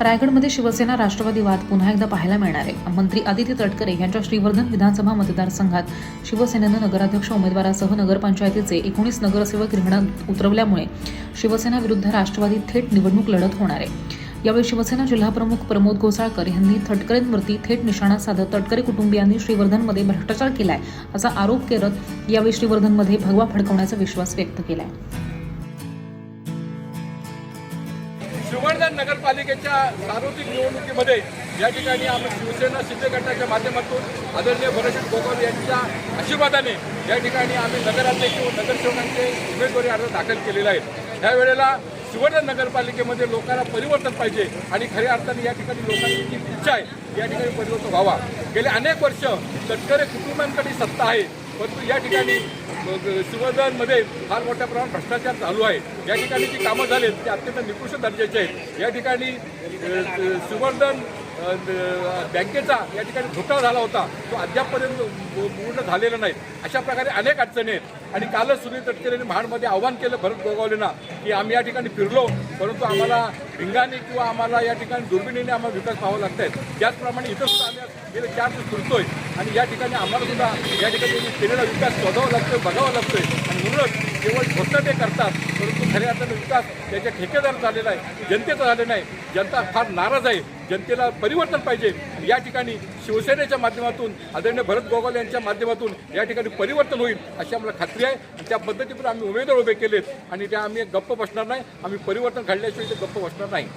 रायगडमध्ये शिवसेना राष्ट्रवादी वाद पुन्हा एकदा पाहायला मिळणार आहे. मंत्री आदित्य तटकरे यांच्या श्रीवर्धन विधानसभा मतदारसंघात शिवसेनेनं नगराध्यक्ष उमेदवारासह नगरपंचायतीचे एकोणीस नगरसेवक रिंगणात उतरवल्यामुळे शिवसेना विरुद्ध राष्ट्रवादी थेट निवडणूक लढत होणार आहे. यावेळी शिवसेना जिल्हाप्रमुख प्रमोद घोसाळकर यांनी तटकरेंवरती थेट निशाणा साधत तटकरे कुटुंबियांनी श्रीवर्धनमध्ये भ्रष्टाचार केलाय असा आरोप करत यावेळी श्रीवर्धनमध्ये भगवा फडकवण्याचा विश्वास व्यक्त केला आहे शिवर्धन नगरपालिकेच्या सार्वत्रिक निवडणुकीमध्ये या ठिकाणी आम्ही शिवसेना शिंदे गटाच्या माध्यमातून आदरणीय भरशेट गोगावले यांच्या आशीर्वादाने या ठिकाणी आम्ही नगराध्यक्ष व नगरसेवकांचे उमेदवारी अर्ज दाखल केलेला आहे. त्यावेळेला शिवर्धन नगरपालिकेमध्ये लोकांना परिवर्तन पाहिजे आणि खऱ्या अर्थाने या ठिकाणी लोकांची जी इच्छा आहे या ठिकाणी परिवर्तन व्हावा. गेले अनेक वर्ष तटकरे कुटुंबांकडे सत्ता आहे. परंतु या ठिकाणी शिवधनमध्ये फार मोठ्या प्रमाणात भ्रष्टाचार चालू आहे. या ठिकाणी जी कामं झाली आहेत ती अत्यंत निकृष्ट दर्जाची आहेत. या ठिकाणी शिवर्धन बँकेचा या ठिकाणी घोटाळा झाला होता. तो अद्यापपर्यंत पूर्ण झालेला नाही. अशा प्रकारे अनेक अडचणी आहेत. आणि कालच सुनील तटकरेंनी महाडमध्ये आव्हान केलं भरत गोगावलेंना की आम्ही या ठिकाणी फिरलो परंतु आम्हाला रिंगाने किंवा आम्हाला या ठिकाणी दुर्बिणीने आम्हाला विकास पाहावं लागत आहे त्याचप्रमाणे इथं सुद्धा आम्ही गेले चार दिवस फिरतोय. आणि या ठिकाणी आम्हाला सुद्धा या ठिकाणी केलेला विकास शोधावा लागतोय बघावा लागतोय. आणि म्हणूनच केवळ घोषणा ते करतात परंतु खऱ्या अर्थानं विकास त्याच्या ठेकेदार झालेला आहे जनतेचा झाले नाही जनता फार नाराज आहे. जनतेला परिवर्तन पाहिजे. या ठिकाणी शिवसेनेच्या माध्यमातून आदरणीय भरत गोगोल यांच्या माध्यमातून या ठिकाणी परिवर्तन होईल अशी आम्हाला खात्री आहे. आणि त्या पद्धतीने आम्ही उमेदवार उभे केलेत. आणि त्या आम्ही गप्प बसणार नाही. आम्ही परिवर्तन घडल्याशिवाय ते गप्प बसणार नाही.